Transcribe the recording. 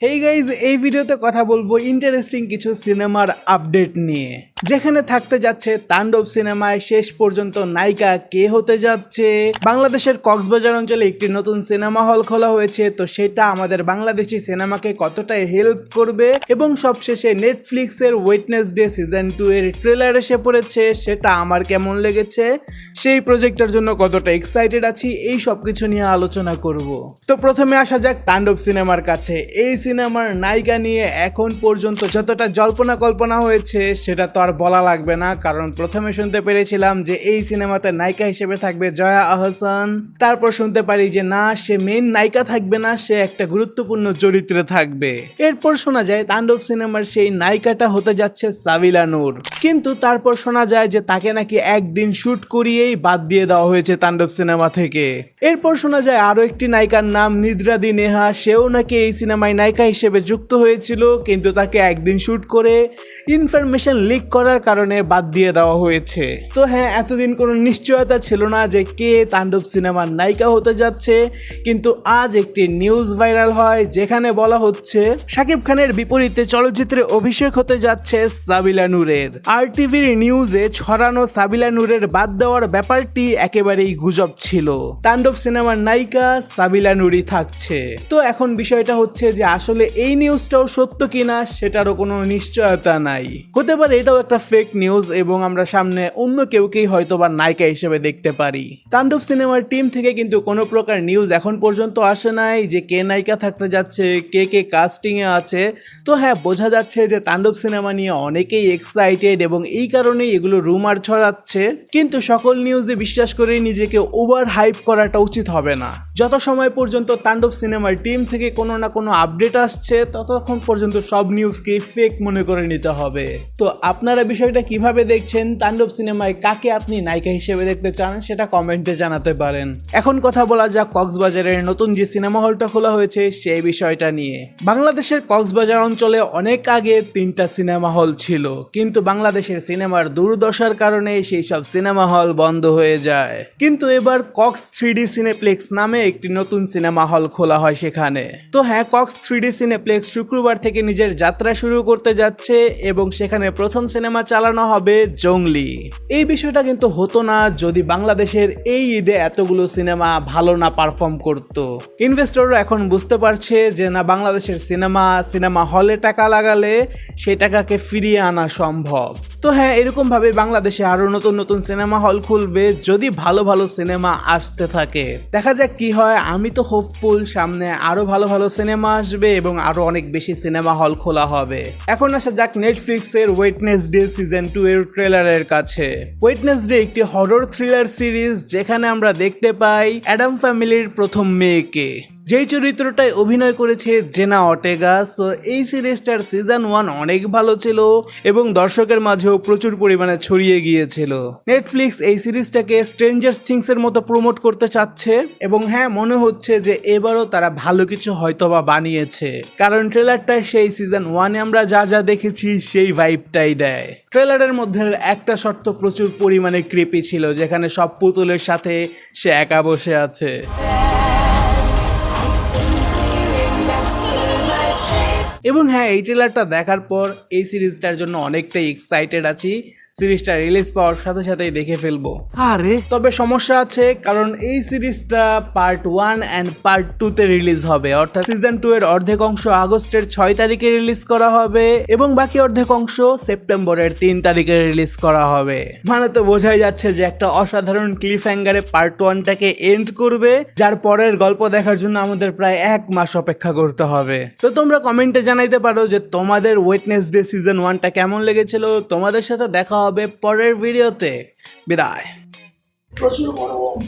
Hey guys এই ভিডিওতে কথা বলব ইন্টারেস্টিং কিছু সিনেমার আপডেট নিয়ে। যেখানে থাকতে যাচ্ছে তাণ্ডব সিনেমায় শেষ পর্যন্ত নায়িকা কে হতে যাচ্ছে? বাংলাদেশের কক্সবাজার অঞ্চলে একটি নতুন সিনেমা হল খোলা হয়েছে, তো সেটা আমাদের বাংলাদেশি সিনেমাকে কতটা হেল্প করবে? এবং সবশেষে নেটফ্লিক্সের ওয়েটনেস ডে সিজন টু এর ট্রেলার এসে পড়েছে, সেটা আমার কেমন লেগেছে? সেই প্রজেক্টটার জন্য কতটা এক্সাইটেড আছি, এই সব কিছু নিয়ে আলোচনা করব। তো প্রথমে আসা যাক তাণ্ডব সিনেমার কাছে। এই সিনেমার নায়িকা নিয়ে এখন পর্যন্ত যতটা জল্পনা কল্পনা হয়েছে, সেটা তো আর বলা লাগবে না, কারণ প্রথমে শুনতে পেরেছিলাম যে এই সিনেমাতে নায়িকা হিসেবে থাকবে জয়া আহসান। তারপর শুনতে পারি যে না, সে মেইন নায়িকা থাকবে না, সে একটা গুরুত্বপূর্ণ চরিত্রে থাকবে। এরপর শোনা যায় তাণ্ডব সিনেমার সেই নায়িকাটা হতে যাচ্ছে সাবিলা নূর। কিন্তু তারপর শোনা যায় যে তাকে নাকি একদিন শুট করিয়েই বাদ দিয়ে দেওয়া হয়েছে তাণ্ডব সিনেমা থেকে। এরপর শোনা যায় আরও একটি নায়িকার নাম নিদ্রাদি নেহা, সেও নাকি এই সিনেমায় নায়িকা হিসেবে যুক্ত হয়েছিল, কিন্তু তাকে একদিন শুট করে ইনফরমেশন লিক করার কারণে বাদ দিয়ে দেওয়া হয়েছে। তো হ্যাঁ এতদিন কোনো নিশ্চয়তা ছিল না যে কে তাণ্ডব সিনেমার নায়িকা হতে যাচ্ছে, কিন্তু আজ একটি নিউজ ভাইরাল হয় যেখানে বলা হচ্ছে, শাকিব খানের বিপরীতে চলচ্চিত্রে অভিষেক হতে যাচ্ছে সাবিলা নূরের। আর টিভির নিউজে ছড়ানো সাবিলা নূরের বাদ দেওয়ার ব্যাপারটি একেবারেই গুজব ছিল। তাণ্ডব সিনেমার নায়িকা সাবিলা নুরি থাকছে। তো এখন বিষয়টা হচ্ছে যে আসলে এই নিউজটাও সত্য কিনা সেটারও কোনো নিশ্চয়তা নাই। হতে পারে এটাও একটা ফেক নিউজ এবং আমরা সামনে অন্য কেউকেই হয়তো বা নায়িকা হিসেবে দেখতে পারি। তাণ্ডব সিনেমার টিম থেকে কিন্তু কোনো প্রকার নিউজ এখন পর্যন্ত আসে নাই যে কে নায়িকা থাকতে যাচ্ছে, কে কে কাস্টিং এ আছে। তো হ্যাঁ বোঝা যাচ্ছে যে তাণ্ডব সিনেমা নিয়ে অনেকেই এক্সাইটেড এবং এই কারণেই এগুলো রুমার ছড়াচ্ছে। কিন্তু সকল নিউজে বিশ্বাস করে নিজেকে ওভার হাইপ করাটা উচিত হবে না। যত সময় পর্যন্ত তাণ্ডব সিনেমার টিম থেকে কোনো না কোনো আপডেট আসছে, ততক্ষণ পর্যন্ত সব নিউজকে ফেক মনে করে নিতে হবে। তো আপনারা বিষয়টা কীভাবে দেখছেন তাণ্ডব সিনেমায় কাকে আপনি নায়িকা হিসেবে দেখতে চান সেটা কমেন্টে জানাতে পারেন। এখন কথা বলা যাক কক্সবাজারের নতুন যে সিনেমা হলটা খোলা হয়েছে সেই বিষয়টা নিয়ে। বাংলাদেশের কক্সবাজার অঞ্চলে অনেক আগে তিনটা সিনেমা হল ছিল, কিন্তু বাংলাদেশের সিনেমার দুর্দশার কারণে সেই সব সিনেমা হল বন্ধ হয়ে যায়। কিন্তু এবার কক্স থ্রি সিনেপ্লেক্স নামে একটি নতুন সিনেমা হল খোলা হয় সেখানে। তো হ্যাঁ কক্স থ্রি সিনেপ্লেক্স শুক্রবার থেকে নিজের যাত্রা শুরু করতে যাচ্ছে এবং সেখানে প্রথম সিনেমা চালানো হবে জংলি এই বিষয়টা কিন্তু হতো না যদি বাংলাদেশের এই ঈদে এতগুলো সিনেমা ভালো না পারফর্ম করতো। ইনভেস্টররা এখন বুঝতে পারছে যে না, বাংলাদেশের সিনেমা সিনেমা হলে টাকা লাগালে সেই টাকাকে ফিরিয়ে আনা সম্ভব। তো হ্যাঁ এরকম ভাবে বাংলাদেশে আরও নতুন নতুন সিনেমা হল খুলবে যদি ভালো ভালো সিনেমা আসতে থাকে। দেখা যাক কি হয়, আমি তো হোপফুল সামনে আরও ভালো ভালো সিনেমা আসবে এবং আরও অনেক বেশি সিনেমা হল খোলা হবে। এখন আসা যাক নেটফ্লিক্স এর ওয়েটনেস ডে সিজন টু এর ট্রেলারের কাছে। ডে একটি হরর থ্রিলার সিরিজ যেখানে আমরা দেখতে পাই অ্যাডাম ফ্যামিলির প্রথম মেয়েকে। যেই চরিত্রটায় অভিনয় করেছে জেনা অটেগা সো এই সিরিজটার সিজন ওয়ান অনেক ভালো ছিল এবং দর্শকের মাঝেও প্রচুর পরিমাণে ছড়িয়ে গিয়েছিল। নেটফ্লিক্স এই সিরিজটাকে স্ট্রেঞ্জার্স থিংস এর মতো প্রমোট করতে চাচ্ছে এবং হ্যাঁ মনে হচ্ছে যে এবারও তারা ভালো কিছু হয়তোবা বানিয়েছে। কারণ ট্রেলারটায় সেই সিজন ওয়ানে আমরা যা যা দেখেছি সেই ভাইবটাই দেয়। ট্রেলারের মধ্যে একটা শর্ত প্রচুর পরিমাণে ক্রিপি ছিল, যেখানে সব পুতুলের সাথে সে একা বসে আছে। এবং হ্যাঁ এই ট্রেলারটা দেখার পর এই সিরিজটার জন্য অনেকটাই এক্সাইটেড আছি। সিরিজটা রিলিজ পাওয়ার সাথে সাথেই দেখে ফেলব। আরে। তবে সমস্যা আছে কারণ এই সিরিজটা part one and part two তে রিলিজ হবে। অর্থাৎ সিজন টু এর অর্ধেক অংশ আগস্টের ছয় তারিখে রিলিজ করা হবে এবং বাকি অর্ধেক অংশ সেপ্টেম্বরের তিন তারিখে রিলিজ করা হবে। মানে তো বোঝাই যাচ্ছে যে একটা অসাধারণ ক্লিফ হ্যাঙ্গারে পার্ট ওয়ানটাকে এন্ড করবে যার পরের গল্প দেখার জন্য আমাদের প্রায় এক মাস অপেক্ষা করতে হবে। তো তোমরা কমেন্টে জানাইতে পারো যে তোমাদের ওয়েটনেসডে সিজন ওয়ানটা কেমন লেগেছিল। তোমাদের সাথে দেখা হবে পরের ভিডিওতে বিদায়। প্রচুর গরম।